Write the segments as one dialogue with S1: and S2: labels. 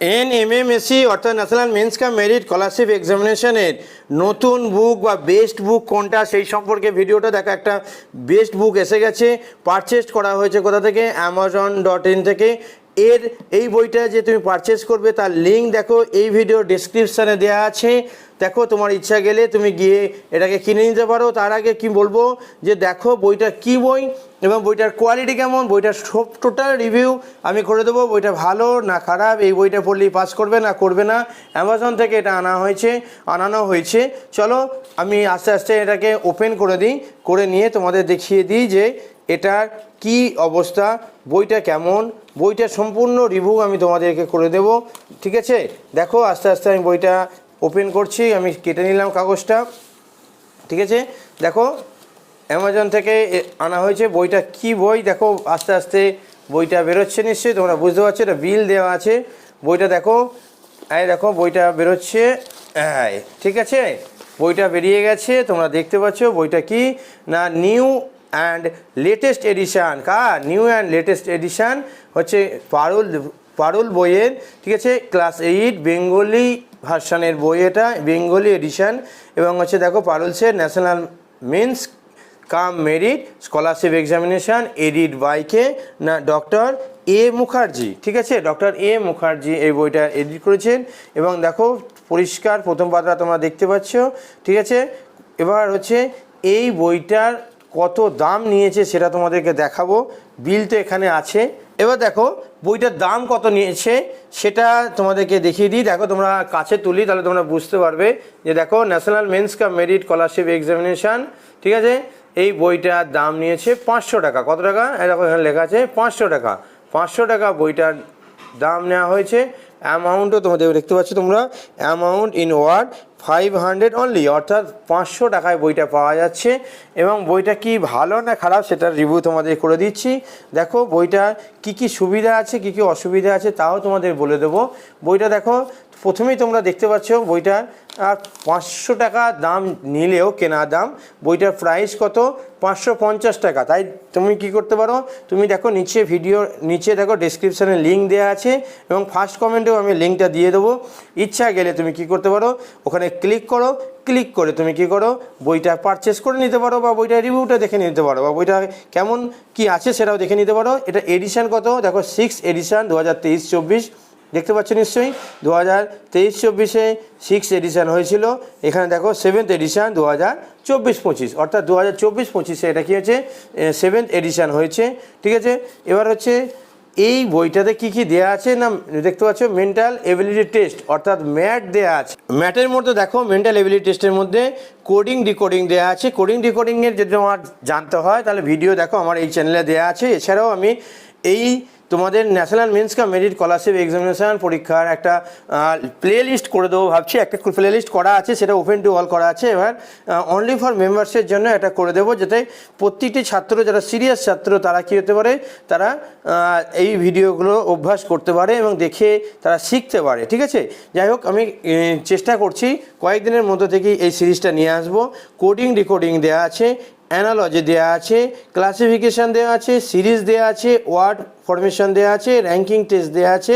S1: N M M S E অর্থাৎ national means cum merit scholarship এক্সামিনেশনের নতুন book বা best বুক কোনটা, সেই সম্পর্কে ভিডিওটা দেখা। একটা বেস্ট বুক এসে গেছে পারচেস করা হয়েছে কোথা থেকে? অ্যামাজন ডট ইন থেকে। এর এই বইটা যে তুমি পারচেস করবে তার লিঙ্ক দেখো, এই ভিডিও ডিসক্রিপশানে দেওয়া আছে। দেখো, তোমার ইচ্ছা গেলে তুমি গিয়ে এটাকে কিনে নিতে পারো। তার আগে কি বলব, যে দেখো বইটা কি বই এবং বইটার কোয়ালিটি কেমন, বইটার সব টোটাল রিভিউ আমি করে দেবো। বইটা ভালো না খারাপ, এই বইটা পড়লেই পাস করবে না করবে না অ্যামাজন থেকে এটা আনা হয়েছে, আনানো হয়েছে। চলো, আমি আস্তে আস্তে এটাকে ওপেন করে দিই, করে নিয়ে তোমাদের দেখিয়ে দিই যে এটার কি অবস্থা, বইটা কেমন বইটার সম্পূর্ণ রিভিউ আমি তোমাদেরকে করে দেব, ঠিক আছে? দেখো, আস্তে আস্তে আমি বইটা ওপেন করছি, আমি কেটে নিলাম কাগজটা, ঠিক আছে? দেখো অ্যামাজন থেকে আনা হয়েছে বইটা কি বই? দেখো, আস্তে আস্তে বইটা বেরোচ্ছে নিশ্চয়ই, তোমরা বুঝতে পারছ, এটা বিল দেওয়া আছে। বইটা দেখো, এই দেখো, বইটা বেরোচ্ছে ঠিক আছে? বইটা বেরিয়ে গেছে, তোমরা দেখতে পাচ্ছ বইটা কি? না নিউ অ্যান্ড লেটেস্ট এডিশান কার? নিউ অ্যান্ড লেটেস্ট এডিশান হচ্ছে পারুল পারুল বইয়ের, ঠিক আছে? ক্লাস এইট বেঙ্গলি ভার্সানের বই এটা বেঙ্গলি এডিশান এবং হচ্ছে দেখো পারুলসের national means cum merit scholarship examination edit বাইকে না ডক্টর এ মুখার্জি ঠিক আছে? ডক্টর এ মুখার্জি এই বইটা এডিট করেছেন, এবং দেখো পরিষ্কার প্রথম পাতা তোমরা দেখতে পাচ্ছ, ঠিক আছে? এবার হচ্ছে এই বইটার কত দাম নিয়েছে সেটা তোমাদেরকে দেখাবো। বিল তো এখানে আছে। এবার দেখো, বইটার দাম কত নিয়েছে সেটা তোমাদেরকে দেখিয়ে দিই। দেখো, তোমরা কাছে তুলি, তাহলে তোমরা বুঝতে পারবে যে দেখো national means cup merit scholarship examination ঠিক আছে? এই বইটার দাম নিয়েছে পাঁচশো টাকা। কত টাকা? দেখো, এখানে লেখা আছে পাঁচশো টাকা। পাঁচশো টাকা বইটার দাম নেওয়া হয়েছে। অ্যামাউন্টও তোমাদের দেখতে পাচ্ছ তোমরা। Amount in word five hundred only অর্থাৎ পাঁচশো টাকায় বইটা পাওয়া যাচ্ছে। এবং বইটা কি ভালো না খারাপ সেটার রিভিউ তোমাদের করে দিচ্ছি। দেখো, বইটা কি কি সুবিধা আছে, কি কি অসুবিধা আছে, তাও তোমাদের বলে দেবো। বইটা দেখো প্রথমেই তোমরা দেখতে পাচ্ছ বইটার আর পাঁচশো টাকা দাম নিলেও কেনা দাম, বইটার প্রাইস কত? পাঁচশো পঞ্চাশ টাকা। তাই তুমি কি করতে পারো? তুমি দেখো নিচে ভিডিও নিচে দেখো ডিসক্রিপশানে লিঙ্ক দেওয়া আছে এবং ফার্স্ট কমেন্টেও আমি লিঙ্কটা দিয়ে দেবো। ইচ্ছা গেলে তুমি কি করতে পারো? ওখানে ক্লিক করো ক্লিক করে তুমি কি করো? বইটা পারচেস করে নিতে পারো বা বইটার রিভিউটা দেখে নিতে পারো বা বইটা কেমন কি আছে সেটাও দেখে নিতে পারো। এটা এডিশান কত? দেখো সিক্স এডিশান দু হাজার তেইশ, চব্বিশ। দেখতে পাচ্ছ নিশ্চয়ই? দু হাজার তেইশ, চব্বিশে সিক্স এডিশান হয়েছিল। এখানে দেখো সেভেন্থ এডিশান দু হাজার চব্বিশ, পঁচিশ। অর্থাৎ দু হাজার চব্বিশ, পঁচিশে এটা কী হয়েছে? সেভেন্থ এডিশান হয়েছে। ঠিক আছে? এবার হচ্ছে, এই বইটাতে কি কি দেয়া আছে না, দেখতে পাচ্ছ? মেন্টাল এবিলিটি টেস্ট অর্থাৎ ম্যাট দেয়া আছে। ম্যাটের মধ্যে দেখো মেন্টাল এবিলিটি টেস্টের মধ্যে কোডিং ডিকোডিং দেয়া আছে। কোডিং ডিকোডিংয়ের যদি আমার জানতে হয়, তাহলে ভিডিও দেখো, আমার এই চ্যানেলে দেয়া আছে। এছাড়াও আমি এই তোমাদের national means cum merit scholarship examination পরীক্ষার একটা প্লে লিস্ট করে দেবো ভাবছি। একটা প্লে লিস্ট করা আছে, সেটা ওপেন টু অল করা আছে। এবার অনলি ফর মেম্বার্সের জন্য এটা করে দেবো যাতে প্রত্যেকটি ছাত্র, যারা সিরিয়াস ছাত্র, তারা কী হতে পারে? তারা এই ভিডিওগুলো অভ্যাস করতে পারে এবং দেখে তারা শিখতে পারে, ঠিক আছে? যাই হোক, আমি চেষ্টা করছি। কয়েকদিনের মধ্যে থেকেই এই সিরিজটা নিয়ে আসব। কোডিং ডিকোডিং দেওয়া আছে অ্যানালজি দেওয়া আছে ক্লাসিফিকেশান দেওয়া আছে সিরিজ দেওয়া আছে ওয়ার্ড ফরমেশন দেওয়া আছে র্যাঙ্কিং টেস্ট দেওয়া আছে।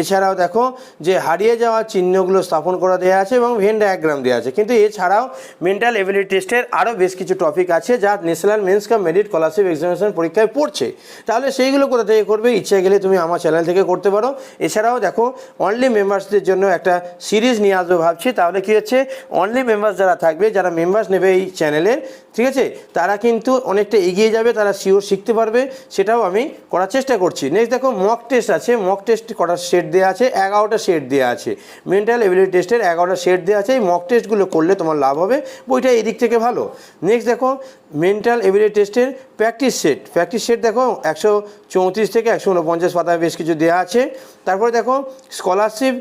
S1: এছাড়াও দেখো যে হারিয়ে যাওয়া চিহ্নগুলো স্থাপন করা দেওয়া আছে এবং ভেন ডায়াগ্রাম দেওয়া আছে। কিন্তু এছাড়াও মেন্টাল এবিলিটি টেস্টের আরও বেশ কিছু টপিক আছে যা national means cum merit scholarship examination পরীক্ষায় পড়ছে। তাহলে সেইগুলো কোথা থেকে করবে? ইচ্ছা গেলে তুমি আমার চ্যানেল থেকে করতে পারো। এছাড়াও দেখো অনলি মেম্বার্সদের জন্য একটা সিরিজ নিয়ে আসব ভাবছি। তাহলে কি হচ্ছে? অনলি মেম্বার্স যারা থাকবে, যারা মেম্বার্স নেবে এই চ্যানেলের ঠিক আছে? তারা কিন্তু অনেকটা এগিয়ে যাবে, তারা শিওর শিখতে পারবে। সেটাও আমি করার চেষ্টা করছি। নেক্সট দেখো মক টেস্ট আছে। মক টেস্ট করার সেট দেওয়া আছে? এগারোটা সেট দেওয়া আছে। মেন্টাল এবিলিটি টেস্টের এগারোটা সেট দেওয়া আছে। এই মক টেস্টগুলো করলে তোমার লাভ হবে। বইটা এদিক দিক থেকে ভালো। নেক্সট দেখো মেন্টাল এবিলিটি টেস্টের প্র্যাকটিস সেট প্র্যাকটিস সেট দেখো, একশো চৌত্রিশ থেকে একশো উনপঞ্চাশ পাতা বেশ কিছু দেওয়া আছে। তারপরে দেখো স্কলারশিপ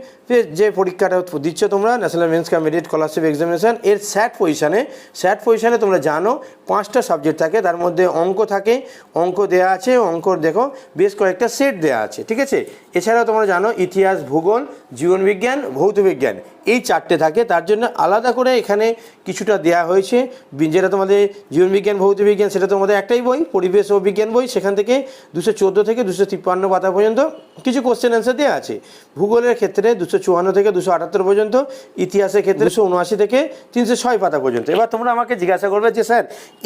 S1: যে পরীক্ষাটা দিচ্ছ তোমরা national means candidate scholarship examination এর স্যাট পজিশানে স্যাট পজিশানে তোমরা জানো, পাঁচটা সাবজেক্ট থাকে, তার মধ্যে অঙ্ক থাকে, অঙ্ক দেওয়া আছে, অঙ্ক দেখো, বেশ কয়েকটা সেট দেওয়া আছে, ঠিক আছে? এছাড়াও তোমরা জানো, ইতিহাস, ভূগোল জীবনবিজ্ঞান ভৌত বিজ্ঞান। এই চারটে থাকে, তার জন্য আলাদা করে এখানে কিছুটা দেয়া হয়েছে। যেটা তোমাদের জীবনবিজ্ঞান ভৌত বিজ্ঞান, সেটা তোমাদের একটাই বই, পরিবেশ ও বিজ্ঞান বই। সেখান থেকে দুশো চোদ্দ থেকে দুশো তিপ্পান্ন পাতা পর্যন্ত কিছু কোশ্চেন অ্যান্সার দেওয়া আছে। ভূগোলের ক্ষেত্রে দুশো চুয়ান্ন থেকে দুশো আটাত্তর পর্যন্ত, ইতিহাসের ক্ষেত্রে দুশো উনআশি থেকে তিনশো ছয় পাতা পর্যন্ত। এবার তোমরা আমাকে জিজ্ঞাসা করবে যে, স্যার,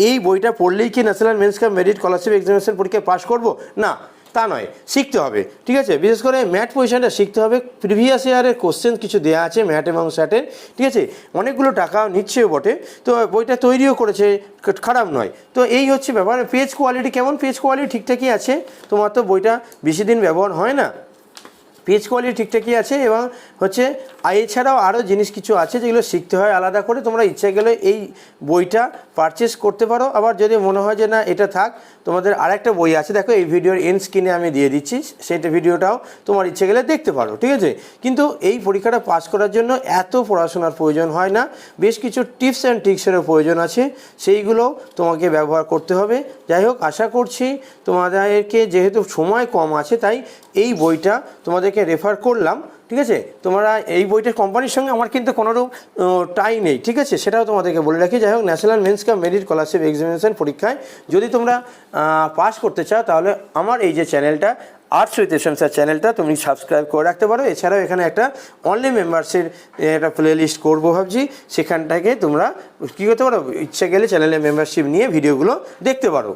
S1: এই বইটা পড়লেই কি national means cum merit scholarship examination পরীক্ষায় পাস করব? না তা নয়, শিখতে হবে, ঠিক আছে? বিশেষ করে ম্যাট পজিশনটা শিখতে হবে। প্রিভিয়াস ইয়ারের কোশ্চেন কিছু দেওয়া আছে ম্যাট এবং স্যাটের ঠিক আছে? অনেকগুলো টাকা নিচ্ছেও বটে, তো বইটা তৈরিও করেছে খারাপ নয়। তো এই হচ্ছে ব্যাপার পেজ কোয়ালিটি কেমন? পেজ কোয়ালিটি ঠিকঠাকই আছে, তোমার তো বইটা বেশি দিন ব্যবহার হয় না। পেজ কোয়ালিটি ঠিকঠাকই আছে এবং হচ্ছে এছাড়াও আরও জিনিস কিছু আছে যেগুলো শিখতে হয় আলাদা করে। তোমরা ইচ্ছা গেলে এই বইটা পারচেস করতে পারো। আবার যদি মনে হয় যে না, এটা থাক, তোমাদের আরেকটা বই আছে। দেখো, এই ভিডিওর এন্ড স্ক্রিনে আমি দিয়ে দিচ্ছি। সেটা ভিডিওটাও তোমার ইচ্ছে গেলে দেখতে পারো, ঠিক আছে? কিন্তু এই পরীক্ষাটা পাস করার জন্য এত পড়াশোনার প্রয়োজন হয় না। বেশ কিছু টিপস অ্যান্ড ট্রিক্সেরও প্রয়োজন আছে। সেইগুলো তোমাকে ব্যবহার করতে হবে। যাই হোক, আশা করছি তোমাদেরকে যেহেতু সময় কম আছে, তাই এই বইটা তোমাদেরকে রেফার করলাম, ঠিক আছে? তোমরা এই বইটার কোম্পানির সঙ্গে আমার কিন্তু কোনোরূপ টাই নেই, ঠিক আছে? সেটাও তোমাদেরকে বলে রাখি। যাই হোক national means cup merit scholarship examination পরীক্ষায় যদি তোমরা পাস করতে চাও, তাহলে আমার এই যে চ্যানেলটা আর্টস উইথ স্যার চ্যানেলটা তুমি সাবস্ক্রাইব করে রাখতে পারো। এছাড়াও এখানে একটা অনলি মেম্বার্সের একটা প্লে লিস্ট করব ভাবছি। সেখানটাকে তোমরা কী করতে পারো? ইচ্ছে গেলে চ্যানেলের মেম্বারশিপ নিয়ে ভিডিওগুলো দেখতে পারো।